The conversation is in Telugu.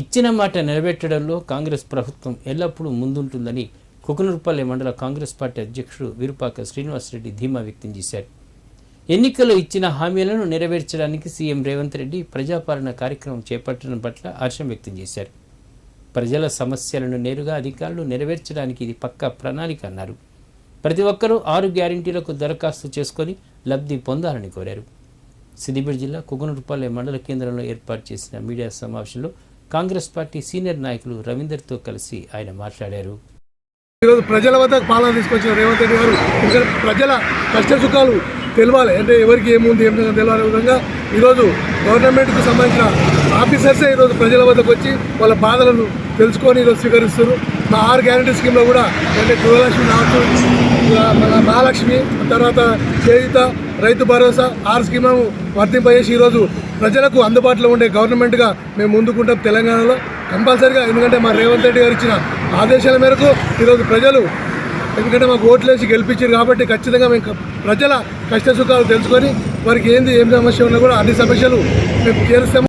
ఇచ్చిన మాట నిలబెట్టడంలో కాంగ్రెస్ ప్రభుత్వం ఎల్లప్పుడూ ముందుంటుందని కుకునూరుపల్లి మండల కాంగ్రెస్ పార్టీ అధ్యక్షుడు విరుపాక శ్రీనివాసరెడ్డి ధీమా వ్యక్తం చేశారు. ఎన్నికల్లో ఇచ్చిన హామీలను నెరవేర్చడానికి సీఎం రేవంత్ రెడ్డి ప్రజాపాలన కార్యక్రమం చేపట్టడం పట్ల హర్షం వ్యక్తం చేశారు. ప్రజల సమస్యలను నేరుగా అధికారులు నెరవేర్చడానికి ఇది పక్కా ప్రణాళిక అన్నారు. ప్రతి ఒక్కరూ ఆరు గ్యారంటీలకు దరఖాస్తు చేసుకొని లబ్ధి పొందాలని కోరారు. సిద్దిపేట జిల్లా కుగునూరుపల్లె మండల కేంద్రంలో ఏర్పాటు చేసిన మీడియా సమావేశంలో కాంగ్రెస్ పార్టీ సీనియర్ నాయకులు రవీందర్తో కలిసి ఆయన మాట్లాడారు. ఈరోజు ప్రజల వద్ద పాలన తీసుకొచ్చిన రేవంత్ రెడ్డి గారు ఇంకా ప్రజల కష్ట సుఖాలు తెలియాలి అంటే ఎవరికి ఏముంది ఏం తెలియాలనే విధంగా ఈరోజు గవర్నమెంట్కి సంబంధించిన ఆఫీసర్సే ఈరోజు ప్రజల వద్దకు వచ్చి వాళ్ళ బాధలను తెలుసుకొని ఈరోజు స్వీకరిస్తారు మా ఆరు గ్యారంటీ స్కీమ్లో కూడా అంటే గృహలక్ష్మి కావచ్చు మన మహాలక్ష్మి తర్వాత చేయుత రైతు భరోసా ఆరు స్కీమ్లను వర్తింపజేసి ఈరోజు ప్రజలకు అందుబాటులో ఉండే గవర్నమెంట్గా మేము ముందుకుంటాం తెలంగాణలో కంపల్సరిగా ఎందుకంటే మా రేవంత్ రెడ్డి గారు ఇచ్చిన ఆదేశాల మేరకు ఈరోజు ప్రజలు ఎందుకంటే మాకు ఓట్లేసి గెలిపించారు కాబట్టి ఖచ్చితంగా మేము ప్రజల కష్ట సుఖాలు తెలుసుకొని వారికి ఏంది ఏం సమస్య ఉన్నా కూడా అన్ని సమస్యలు మేము తీరుస్తాము.